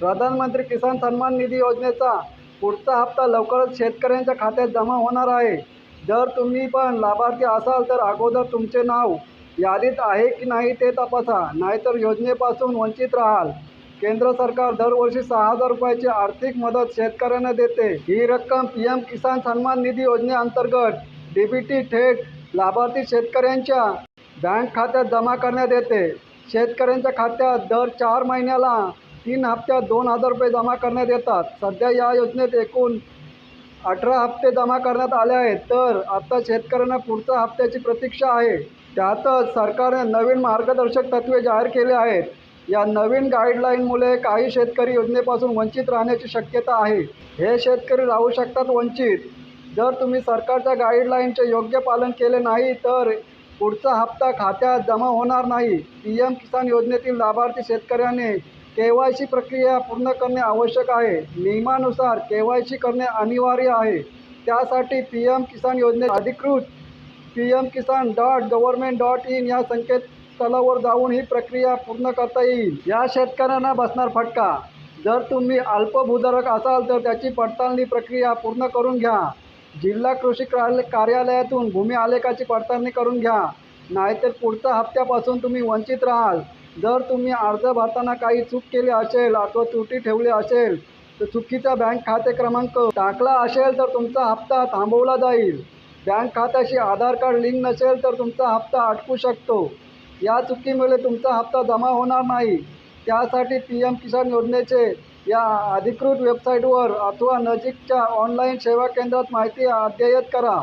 प्रधानमंत्री किसान सन्मान निधी योजनेचा पुढचा हप्ता लवकरच शेतकऱ्यांच्या खात्यात जमा होणार आहे. जर तुम्ही पण लाभार्थी असाल तर अगोदर तुमचे नाव यादीत आहे की नाही ते तपासा. नाहीतर योजनेपासून वंचित राहाल. केंद्र सरकार दरवर्षी सहा हजार रुपयाची आर्थिक मदत शेतकऱ्यांना देते. ही रक्कम पी एम किसान सन्मान निधी योजनेअंतर्गत डी बी टी थेट लाभार्थी शेतकऱ्यांच्या बँक खात्यात जमा करण्यात येते. शेतकऱ्यांच्या खात्यात दर चार महिन्याला तीन हप्त्यात दोन हजार रुपये जमा करण्यात येतात. सध्या या योजनेत एकूण अठरा हप्ते जमा करण्यात आले आहेत. तर आता शेतकऱ्यांना पुढच्या हप्त्याची प्रतीक्षा आहे. त्यातच सरकारने नवीन मार्गदर्शक तत्त्वे जाहीर केले आहेत. या नवीन गाईडलाईनमुळे काही शेतकरी योजनेपासून वंचित राहण्याची शक्यता आहे. हे शेतकरी राहू शकतात वंचित. जर तुम्ही सरकारच्या गाईडलाईनचे योग्य पालन केले नाही तर पुढचा हप्ता खात्यात जमा होणार नाही. पी एम किसान योजनेतील लाभार्थी शेतकऱ्याने के वाय सी प्रक्रिया पूर्ण करणे आवश्यक आहे. नियमानुसार के वाय सी करणे अनिवार्य आहे. त्यासाठी पी एम किसान योजने अधिकृत P M Kisan dot government dot in या संकेतस्थळावर जाऊन ही प्रक्रिया पूर्ण करता येईल. या शेतकऱ्यांना बसणार फटका. जर तुम्ही अल्पभूधारक असाल तर त्याची पडताळणी प्रक्रिया पूर्ण करून घ्या. जिल्हा कृषी कार्यालयातून भूमी आलेखाची पडताळणी करून घ्या. नाहीतर पुढच्या हप्त्यापासून तुम्ही वंचित राहाल. जर तुम्ही अर्ज भरताना काही चूक केली असेल अथवा त्रुटी ठेवली असेल तर चुकीचा बँक खाते क्रमांक टाकला असेल तर तुमचा हप्ता थांबवला जाईल. बँक खात्याशी आधार कार्ड लिंक नसेल तर तुमचा हप्ता अटकू शकतो. या चुकीमुळे तुमचा हप्ता जमा होणार नाही. त्यासाठी पी एम किसान योजनेचे या अधिकृत वेबसाईटवर अथवा नजीकच्या ऑनलाईन सेवा केंद्रात माहिती अद्ययत करा.